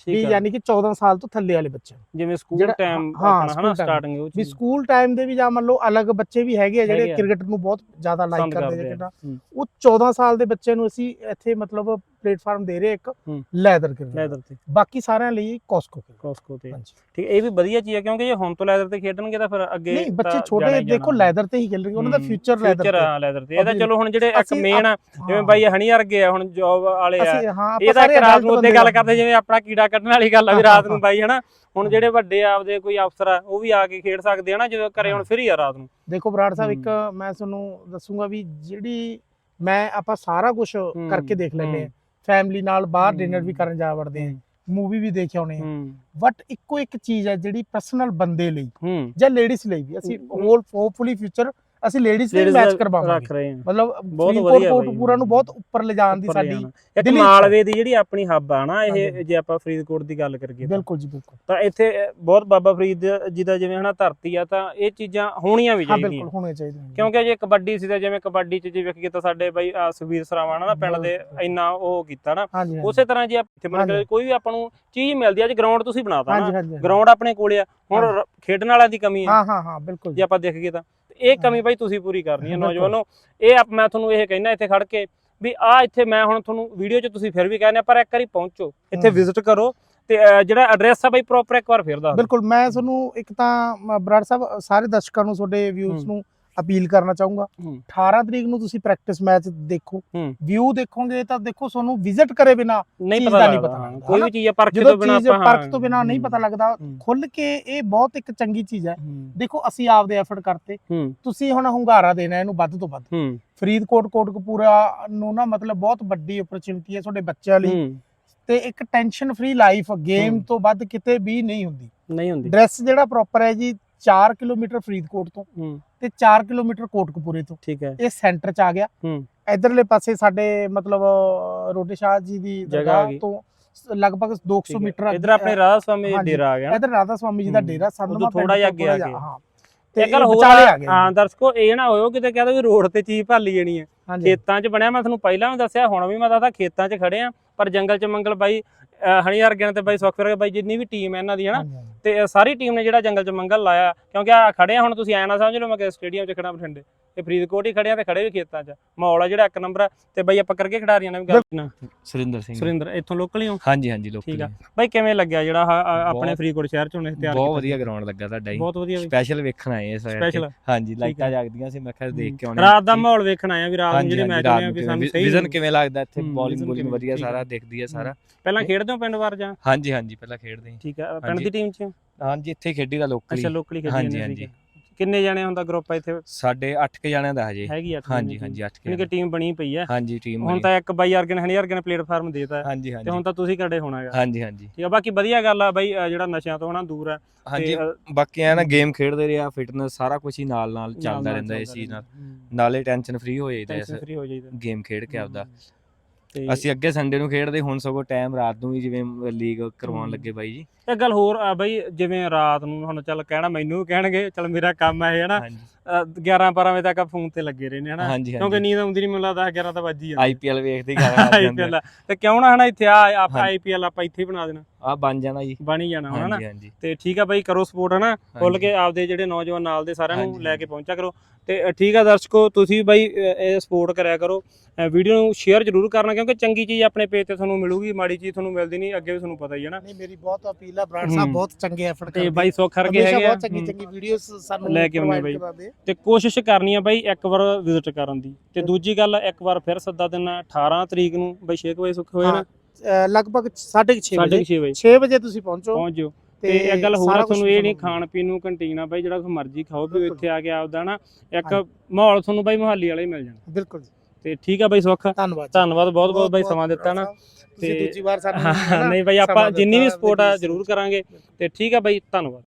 ਵੀ ਯਾਨੀ ਕਿ 14 ਸਾਲ ਤੋਂ ਥੱਲੇ ਵਾਲੇ ਬੱਚਿਆਂ ਨੂੰ ਜਿਵੇਂ ਸਕੂਲ ਜਿਹੜਾ- ਟਾਈਮ ਹਾਂ, ਆਪਣਾ ਹਨਾ। ਸਟਾਰਟਿੰਗ ਉਹ ਵੀ ਸਕੂਲ ਟਾਈਮ ਦੇ ਵੀ ਜਾਂ ਮੰਨ ਲਓ ਅਲੱਗ ਬੱਚੇ ਵੀ ਹੈਗੇ ਆ ਜਿਹੜੇ। ਕ੍ਰਿਕਟ ਨੂੰ ਬਹੁਤ ਜ਼ਿਆਦਾ ਲਾਈਕ ਕਰਦੇ। ਹੂੰ। ਉਹ 14 ਸਾਲ ਦੇ ਬੱਚੇ ਨੂੰ ਅਸੀਂ ਇੱਥੇ ਮਤਲਬ ਪਲੇਟਫਾਰਮ ਦੇ ਰਹੇ ਇੱਕ ਹੂੰ। ਲੈਦਰ ਕ੍ਰਿਕਟ ਲੈਦਰ ਤੇ ਬਾਕੀ ਸਾਰਿਆਂ ਲਈ ਕਾਸਕੋ ਕ੍ਰਿਕਟ ਕਾਸਕੋ ਤੇ ਹਾਂਜੀ ਠੀਕ ਇਹ ਵੀ ਵਧੀਆ ਚੀਜ਼ ਹੈ ਕਿਉਂਕਿ ਜੇ ਹੁਣ ਤੋਂ ਲੈਦਰ ਤੇ ਖੇਡਣਗੇ ਤਾਂ ਫਿਰ ਅੱਗੇ ਨਹੀਂ ਬੱਚੇ ਛੋਟੇ ਦੇਖੋ। ਲੈਦਰ ਤੇ ਹੀ ਖੇਡਣਗੇ ਉਹਨਾਂ ਦਾ ਹੂੰ, ਫਿਊਚਰ ਲੈਦਰ ਤੇ ਲੈਦਰ ਤੇ ਇਹਦਾ ਅਭੀ- ਚਲੋ ਹੁਣ ਜਿਹੜੇ ਇੱਕ ਅਸੀਂ ਮੇਨ ਆ ਜਿਵੇਂ। ਬਾਈ ਹਣੀ ਵਰਗੇ ਆ ਹੁਣ ਜੌਬ ਵਾਲੇ ਆ ਅਸੀਂ ਹਾਂ ਆਪਾਂ ਇਹ ਤਾਂ ਸਾਰੇ ਇੱਕ ਰਾਤ ਨੂੰ ਉੱਤੇ ਗੱਲ। ਕਰਦੇ ਜਿਵੇਂ ਆਪਣਾ ਕੀੜਾ ਕੱਢਣ ਵਾਲੀ ਗੱਲ ਆ ਵੀ ਰਾਤ ਨੂੰ। ਬਾਈ ਹਨਾ ਹੁਣ ਜਿਹੜੇ ਵੱਡੇ ਆਪਦੇ ਕੋਈ ਅਫਸਰ ਆ ਉਹ ਵੀ ਆ ਕੇ ਖੇਡ ਸਕਦੇ ਆ ਨਾ ਜਦੋਂ ਘਰੇ ਹੁਣ ਫ੍ਰੀ ਆ ਰਾਤ ਨੂੰ ਦੇਖੋ ਬਰਾੜ ਸਾਹਿਬ ਇੱਕ ਮੈਂ ਤੁਹਾਨੂੰ ਦੱਸੂਗਾ ਵੀ ਜਿਹੜੀ ਮੈਂ ਆਪਾਂ ਸਾਰਾ ਕੁਝ ਕਰਕੇ ਦੇਖ ਲੈਂਦੇ ਆ। ਫੈਮਿਲੀ ਨਾਲ ਬਾਹਰ। ਡਿਨਰ ਵੀ ਕਰਨ ਜਾ ਵੜਦੇ ਆ ਮੂਵੀ ਵੀ ਦੇਖ ਆਉਣੇ ਬਟ ਇੱਕੋ ਇੱਕ ਚੀਜ਼ ਹੈ ਜਿਹੜੀ ਪਰਸਨਲ ਬੰਦੇ ਲਈ ਜਾਂ ਲੇਡੀਜ਼ ਲਈ ਵੀ। ਅਸੀਂ। ਹੋਲ ਹੋਪਫੁਲੀ ਫਿਊਚਰ ਅਸੀਂ ਲੇਡੀਜ਼ Ladies ਮੈਚ ਕਰਵਾਵਾਂਗੇ। ਰੱਖ ਰਹੇ ਆ ਮਤਲਬ ਬਹੁਤ ਵਧੀਆ। ਕੋਟਪੂਰਾ ਨੂੰ ਬਹੁਤ ਉੱਪਰ ਲਿਜਾਣ ਦੀ ਸਾਡੀ। ਇੱਕ ਮਾਲਵੇ ਦੀ ਜਿਹੜੀ ਆਪਣੀ ਹੱਬ ਆ ਨਾ ਇਹ। ਜੇ ਆਪਾਂ ਫਰੀਦਕੋਟ ਦੀ ਗੱਲ ਕਰੀਏ ਬਿਲਕੁਲ ਜੀ ਬਿਲਕੁਲ। ਤਾਂ ਇੱਥੇ ਬਹੁਤ ਬਾਬਾ ਫਰੀਦ ਜੀ ਦਾ ਜਿਵੇਂ ਹਨਾ ਧਰਤੀ ਆ ਤਾਂ ਇਹ ਚੀਜ਼ਾਂ ਹੋਣੀਆਂ ਵੀ ਹਾਂ ਚਾਹੀਦੀਆਂ। ਬਿਲਕੁਲ ਹੋਣੇ ਚਾਹੀਦੇ ਨੇ। ਕਿਉਂਕਿ ਜੇ ਕਬੱਡੀ ਸੀ ਤਾਂ ਜਿਵੇਂ ਕਬੱਡੀ ਚ ਜੇ ਵੇਖੀਏ ਤਾਂ ਸਾਡੇ ਬਾਈ ਆਹ ਸੁਖਬੀਰ ਸਰਾਵਾਂ ਨਾ ਪਿੰਡ ਦੇ ਇੰਨਾ ਉਹ ਕੀਤਾ ਨਾ। ਉਸੇ ਤਰ੍ਹਾਂ ਜੇ ਇੱਥੇ ਮੰਨ। ਕੋਈ ਵੀ ਆਪਾਂ ਨੂੰ ਚੀਜ਼ ਮਿਲਦੀ ਆ ਅੱਜ ਗਰਾਊਂਡ ਤੁਸੀਂ ਬਣਾਤਾ ਨਾ। ਗਰਾਊਂਡ ਆਪਣੇ ਕੋਲੇ ਆ। ਹੁਣ ਖੇਡਣ ਵਾਲਿਆਂ ਦੀ ਕਮੀ ਹੈ ਹਾਂ ਹਾਂ ਹਾਂ ਬਿਲਕੁਲ। ਜੇ ਆਪਾਂ ਦੇਖੀਏ ਤਾਂ। ਇਹ ਕਮੀ। ਬਾਈ ਤੁਸੀਂ ਪੂਰੀ ਕਰਨੀ ਹੈ। ਨੌਜਵਾਨੋ ਇਹ ਆਪ- ਮੈਂ ਤੁਹਾਨੂੰ ਇਹ ਕਹਿਣਾ ਇੱਥੇ ਖੜ ਕੇ ਵੀ ਆ ਇੱਥੇ ਮੈਂ ਹੁਣ ਤੁਹਾਨੂੰ ਵੀਡੀਓ 'ਚ ਤੁਸੀਂ ਫਿਰ ਵੀ ਕਹਿੰਦੇ ਆ ਪਰ ਇੱਕ ਵਾਰੀ ਪਹੁੰਚੋ ਇੱਥੇ। ਵਿਜ਼ਿਟ ਕਰੋ ਤੇ ਜਿਹੜਾ ਐਡਰੈਸ ਆ ਬਾਈ ਪ੍ਰੋਪਰ ਇੱਕ ਵਾਰ ਫਿਰ ਦੱਸ। ਬਿਲਕੁਲ ਮੈਂ ਤੁਹਾਨੂੰ ਇੱਕ ਤਾਂ ਬਰਾੜ ਸਾਹਿਬ ਸਾਰੇ ਦਰਸ਼ਕਾਂ ਨੂੰ ਤੁਹਾਡੇ ਵਿਊਜ਼। ਨੂੰ ਅਪੀਲ ਕਰਨਾ ਚਾਹੂੰਗਾ। ਹੂੰ। 18 ਤਰੀਕ ਨੂੰ ਤੁਸੀਂ ਪ੍ਰੈਕਟਿਸ ਮੈਚ ਦੇਖੋ। ਵਿਊ ਦੇਖੋਗੇ ਤਾਂ ਦੇਖੋ ਤੁਹਾਨੂੰ ਵਿਜ਼ਿਟ ਕਰੇ ਬਿਨਾ ਨਹੀਂ ਪਤਾ ਨਹੀਂ ਪਤਾ ਕੋਈ? ਵੀ ਚੀਜ਼ ਪਰਖ ਤੋਂ ਬਿਨਾ ਆਪਾਂ ਪਰਖ ਤੋਂ ਬਿਨਾ ਨਹੀਂ। ਪਤਾ ਲੱਗਦਾ। ਖੁੱਲ ਕੇ ਇਹ ਬਹੁਤ ਇੱਕ ਚੰਗੀ ਚੀਜ਼ ਹੈ। ਦੇਖੋ ਅਸੀਂ ਆਪਦੇ ਐਫਰਟ ਕਰਤੇ। ਤੁਸੀਂ ਹੁਣ ਹੁੰਗਾਰਾ ਦੇਣਾ ਇਹਨੂੰ ਵੱਧ ਤੋਂ ਵੱਧ। ਫਰੀਦਕੋਟ ਕੋਟਕਪੂਰਾ ਨੂੰ ਨਾ ਮਤਲਬ ਬਹੁਤ ਵੱਡੀ ਓਪਰਚੁਨਿਟੀ ਹੈ ਤੁਹਾਡੇ ਬੱਚਿਆਂ ਲਈ। ਤੇ ਇੱਕ ਟੈਨਸ਼ਨ ਫ੍ਰੀ ਲਾਈਫ ਗੇਮ। ਤੋਂ ਵੱਧ ਕਿਤੇ ਵੀ ਨਹੀਂ ਹੁੰਦੀ। ਨਹੀਂ ਹੁੰਦੀ। ਡਰੈਸ ਜਿਹੜਾ ਪ੍ਰੋਪਰ ਹੈ ਜੀ 4 ਕਿਲੋਮੀਟਰ ਫਰੀਦਕੋਟ ਤੋਂ ਹੂੰ ਤੇ 4 ਕਿਲੋਮੀਟਰ ਕੋਟਕਪੂਰੇ ਤੋਂ ਠੀਕ ਹੈ ਇਹ ਸੈਂਟਰ ਚ ਆ ਗਿਆ ਹੂੰ ਇਧਰਲੇ ਪਾਸੇ ਸਾਡੇ ਮਤਲਬ ਰੋਡੇ ਸ਼ਾਹ ਜੀ ਦੀ ਜਗ੍ਹਾ। ਤੋਂ ਲਗਭਗ 200 ਮੀਟਰ ਇਧਰ ਆਪਣੇ ਰਾਧਾ ਸਵਾਮੀ। ਡੇਰਾ ਆ ਗਿਆ। ਇਧਰ ਰਾਧਾ ਸਵਾਮੀ ਜੀ ਦਾ। ਡੇਰਾ ਸਾਨੂੰ ਉਦੋਂ ਥੋੜ੍ਹਾ ਜਿਹਾ ਅੱਗੇ ਆ ਗਏ। ਹਾਂ ਤੇ ਗੱਲ ਹੋਰ ਹਾਂ ਦਰਸ਼ਕੋ ਇਹ ਨਾ ਹੋਇਓ ਕਿਤੇ ਕਹਦਾ ਵੀ ਰੋਡ ਤੇ ਚੀਜ਼ ਭਾਲੀ ਜਾਣੀ ਹੈ ਖੇਤਾਂ 'ਚ ਬਣਿਆ ਮੈਂ ਤੁਹਾਨੂੰ ਪਹਿਲਾਂ ਵੀ ਦੱਸਿਆ ਹੁਣ ਵੀ ਮੈਂ ਦੱਸਦਾ ਖੇਤਾਂ 'ਚ ਖੜੇ ਆ ਪਰ ਜੰਗਲ 'ਚ ਮੰਗਲ ਬਾਈ ਹਣੀ ਵਰਗਿਆਂ ਤੇ ਬਾਈ ਸੁਖਵਰ ਬਾਈ ਜਿੰਨੀ ਵੀ ਟੀਮ ਹੈ ਇਹਨਾਂ ਦੀ ਹਨਾ। ਤੇ ਸਾਰੀ ਟੀਮ ਨੇ ਜਿਹੜਾ ਜੰਗਲ 'ਚ ਮੰਗਲ ਲਾਇਆ ਕਿਉਂਕਿ ਆ ਖੜੇ ਆ ਹੁਣ ਤੁਸੀਂ ਐ ਨਾ ਸਮਝ ਲਓ ਮੈਂ ਕਿ ਸਟੇਡੀਅਮ 'ਚ ਖੜਾ ਬਠਿੰਡੇ। ਇਹ ਫਰੀਦਕੋਟ ਹੀ ਖੜੇ ਆ ਤੇ ਖੜੇ ਵੀ ਖੇਤਾਂ 'ਚ। ਮਾਹੌਲ ਆ ਜਿਹੜਾ ਇੱਕ ਨੰਬਰ ਆ। ਤੇ ਬਾਈ ਆਪਾਂ ਕਰਕੇ ਖਿਡਾਰੀਆਂ ਨਾਲ ਵੀ ਗੱਲ ਨਾ। ਸੁਰਿੰਦਰ ਸਿੰਘ ਸੁਰਿੰਦਰ ਇੱਥੋਂ ਲੋਕਲ ਹੀ ਹੋ? ਹਾਂਜੀ ਹਾਂਜੀ ਲੋਕਲ ਠੀਕ ਆ। ਬਾਈ ਕਿਵੇਂ ਲੱਗਿਆ ਜਿਹੜਾ ਆਪਣੇ ਫਰੀਦਕੋਟ ਸ਼ਹਿਰ 'ਚ ਹੁਣ ਤਿਆਰ ਬਹੁਤ ਵਧੀਆ ਗਰਾਊਂਡ ਲੱਗਾ ਤੁਹਾਡਾ ਜੀ। ਬਹੁਤ ਵਧੀਆ ਸਪੈਸ਼ਲ ਵੇਖਣ ਆਏ ਇਸ ਸਪੈਸ਼ਲ ਹਾਂਜੀ ਹੈ। ਲਾਈਟਾਂ ਜਗਦੀਆਂ ਸੀ ਮੈਂ ਕਿਹਾ ਦੇਖ ਕੇ ਆਉਣੇ ਰਾਤ ਦਾ ਮਾਹੌਲ ਵੇਖਣ ਆਇਆ ਵੀ ਰਾਤ ਨੂੰ ਜਿਹੜੇ ਮੈਚ ਹੋਣੇ ਆ ਵੀ ਸਾਨੂੰ ਸਹੀ ਵਿਜ਼ਨ ਕਿਵੇਂ ਲੱਗਦਾ ਇੱਥੇ? ਹੂੰ, ਬੋਲਿੰਗ ਬੋਲਿੰਗ ਵਧੀਆ ਆ। ਸਾਰਾ ਦਿਖਦੀ ਹੈ ਸਾਰਾ। ਪਹਿਲਾਂ ਖੇਡਦੇ ਹੋ ਪਿੰਡ ਵਾਰ ਜਾਂ? ਹਾਂਜੀ ਹਾਂਜੀ ਪਹਿਲਾਂ ਖੇਡਦੇ ਸੀ ਠੀਕ ਆ ਪਿੰਡ। ਦੀ ਟੀਮ 'ਚ? ਹਾਂਜੀ ਇੱਥੇ ਖੇਡੀ ਦਾ ਲੋਕਲ ਅੱਛਾ ਲੋਕਲੀ ਖੇਡੀ ਹਾਂਜੀ, ਜਾਂਦੇ ਹਾਂਜੀ। ਕਿੰਨੇ ਜਣੇ ਹੁੰਦਾ ਗਰੁੱਪ ਇੱਥੇ? ਸਾਡੇ 8 ਕੇ ਜਣਿਆਂ ਦਾ ਹਜੇ। ਹੈਗੀ ਅੱਠ ਹਾਂਜੀ ਹਾਂਜੀ 8 ਯਾਨੀ ਕੇ ਕਿ ਟੀਮ ਬਣੀ ਪਈ ਹੈ। ਹਾਂਜੀ ਟੀਮ ਹੁਣ ਤਾਂ ਇੱਕ ਬਾਈ ਅਰਗਨ ਹਣੀ ਅਰਗਨ ਪਲੇਟਫਾਰਮ ਦੇਤਾ। ਹਾਂਜੀ ਤੇ ਹੁਣ ਹਾਂਜੀ ਤਾਂ ਤੁਸੀਂ ਕੱਢੇ ਹੋਣਾ ਹੈਗਾ ਹਾਂਜੀ ਹਾਂਜੀ। ਠੀਕ ਆ ਬਾਕੀ ਵਧੀਆ ਗੱਲ ਆ ਬਾਈ ਜਿਹੜਾ ਨਸ਼ਿਆਂ ਤੋਂ ਹਨਾ ਦੂਰ ਆ। ਹਾਂਜੀ ਬਾਕੀ ਐ ਨਾ ਗੇਮ ਖੇਡਦੇ ਰਿਹਾ ਫਿਟਨੈਸ ਸਾਰਾ ਕੁਝ ਹੀ ਨਾਲ ਨਾਲ ਚੱਲਦਾ ਰਹਿੰਦਾ ਇਸ ਚੀਜ਼ ਨਾਲ। ਨਾਲੇ ਟੈਨਸ਼ਨ ਫ੍ਰੀ ਹੋ ਜਾਈਦਾ ਇਸ ਟੈਨਸ਼ਨ ਫ੍ਰੀ ਹੋ ਜਾਈਦਾ। ਗੇਮ ਖੇਡ ਕੇ ਆਪਦਾ। ਤੇ ਅਸੀਂ ਅੱਗੇ ਸੰਡੇ ਨੂੰ ਖੇਡਦੇ ਹੁਣ ਸਗੋਂ ਟਾਈਮ ਰਾਤ ਨੂੰ ਵੀ ਜਿਵੇਂ ਲੀਗ ਕਰਵਾਉਣ ਹੂੰ। ਲੱਗੇ ਬਾਈ ਜੀ। ਇੱਕ ਗੱਲ ਹੋਰ ਆ ਬਾਈ ਜਿਵੇਂ ਰਾਤ ਨੂੰ ਹੁਣ ਚੱਲ ਕਹਿਣਾ ਮੈਨੂੰ ਕਹਿਣਗੇ ਚੱਲ ਮੇਰਾ ਕੰਮ ਹੈ ਹਨਾ? ਹਾਂਜੀ। 11 12 ਵਜੇ ਤੱਕ ਫੋਨ ਤੇ ਲੱਗੇ ਰਹਿੰਦੇ ਹਨਾ? ਕਿਉਂਕਿ ਨੀਂਦ ਆਉਂਦੀ ਨਹੀਂ ਮੈਨੂੰ ਲੱਗਦਾ 11 ਤਾਂ ਵੱਜ ਹੀ ਜਾਂਦੀ। ਆਈਪੀਐਲ ਵੇਖਦੇ ਹੀ ਗਾਣਾ ਵੱਜ ਜਾਂਦੇ IPL ਤੇ ਕਿਉਂ ਨਾ ਹਨਾ ਇੱਥੇ ਆ। ਆਈਪੀਐਲ ਆਪਾਂ ਇੱਥੇ ਹੀ ਬਣਾ ਦੇਣਾ। ਆ ਬਣ ਜਾਣਾ ਜੀ। ਬਣ ਹੀ ਜਾਣਾ ਹੁਣ ਹਨਾ ਹਾਂਜੀ ਹਾਂਜੀ। ਤੇ ਠੀਕ ਆ ਬਾਈ ਕਰੋ ਸਪੋਰਟ ਹਨਾ। ਖੁੱਲ। ਕੇ ਆਪਦੇ ਜਿਹੜੇ ਨੌਜਵਾਨ ਨਾਲ ਦੇ ਸਾਰਿਆਂ ਨੂੰ ਹਾਂਜੀ, ਲੈ ਕੇ ਪਹੁੰਚਿਆ ਕਰੋ। ਤੇ ਅ, ਠੀਕ ਆ ਦਰਸ਼ਕੋ ਤੁਸੀਂ ਬਾਈ ਅ, ਇਹ ਸਪੋਰਟ ਕਰਿਆ ਕਰੋ। ਵੀਡੀਓ ਨੂੰ ਸ਼ੇਅਰ ਜ਼ਰੂਰ ਕਰਨਾ ਕਿਉਂਕਿ ਚੰਗੀ ਚੀਜ਼ ਆਪਣੇ ਪੇਜ ਤੇ ਤੁਹਾਨੂੰ ਮਿਲੂਗੀ ਮਾੜੀ ਚੀਜ਼ ਤੁਹਾਨੂੰ ਮਿਲਦੀ ਨਹੀਂ ਅੱਗੇ ਵੀ ਤੁਹਾਨੂੰ ਪਤਾ ਹੀ ਹੈ ਨਾ। ਨਹੀਂ ਮੇਰੀ ਬਹੁਤ ਅਪੀਲ ਆ ਬਰਾੜ ਹੂੰ। ਸਾਹਿਬ ਬਹੁਤ ਚੰਗੇ ਐਫਰਟ ਤੇ ਬਾਈ ਸੁੱਖ ਕਰਕੇ ਹਮੇਸ਼ਾ ਹੈਗੇ ਆ। ਬਹੁਤ ਚੰਗੀ ਹੂੰ। ਚੰਗੀ ਵੀਡੀਓਜ਼ ਸਾਨੂੰ ਲੈ ਕੇ ਆਉਂਦੇ provide ਬਾਈ। ਕਰਾਉਂਦੇ। ਤੇ ਕੋਸ਼ਿਸ਼ ਕਰਨੀ ਆ ਬਾਈ ਇੱਕ ਵਾਰ ਵਿਜ਼ਿਟ ਕਰਨ ਦੀ। ਤੇ ਦੂਜੀ ਗੱਲ ਇੱਕ ਵਾਰ ਫਿਰ ਸੱਦਾ ਦੇਣਾ 18 ਤਰੀਕ ਨੂੰ ਬਾਈ 6 ਵਜੇ ਸੁੱਖ ਹੋਏ ਨਾ। ਲਗਭਗ 6:30 ਸਾਢੇ ਵਜੇ। 6 ਵਜੇ। 6 ਵਜੇ ਤੁਸੀਂ ਪਹੁੰਚੋ। ਪਹੁੰਚ ਜਿਓ ਤੇ ਇੱਕ ਗੱਲ ਹੋਰ ਆ ਸਾਰਾ ਕੁਛ ਤੁਹਾਨੂੰ ਇਹ ਨਹੀਂ ਖਾਣ ਪੀਣ ਨੂੰ ਕੰਟੀਨ ਆ ਬਾਈ ਜਿਹੜਾ ਕੋਈ ਮਰਜ਼ੀ ਖਾਓ ਵੀ ਬਿਲਕੁਲ। ਇੱਥੇ ਆ ਕੇ ਆਪਦਾ ਨਾ ਇੱਕ ਹਾਂਜੀ। ਮਾਹੌਲ ਤੁਹਾਨੂੰ ਬਾਈ ਮੁਹਾਲੀ ਵਾਲਾ ਹੀ ਮਿਲ ਜਾਣਾ। ਬਿਲਕੁਲ ਜੀ, ਤੇ ਠੀਕ ਆ ਬਾਈ ਸੁੱਖ। ਧੰਨਵਾਦ ਜੀ। ਧੰਨਵਾਦ ਬਹੁਤ ਬਹੁਤ ਬਾਈ ਸਮਾਂ ਦਿੱਤਾ ਨਾ। ਤੁਸੀਂ ਤੇ- ਦੂਜੀ ਵਾਰ ਸਾਨੂੰ ਹਾਂ, ਨਹੀਂ ਬਾਈ ਆਪਾਂ ਸਮਾਂ ਜਿੰਨੀ ਵੀ ਦਿੱਤਾ, ਸਪੋਰਟ ਆ। ਜ਼ਰੂਰ ਕਰਾਂਗੇ। ਤੇ ਠੀਕ ਆ ਬਾਈ ਧੰਨਵਾਦ।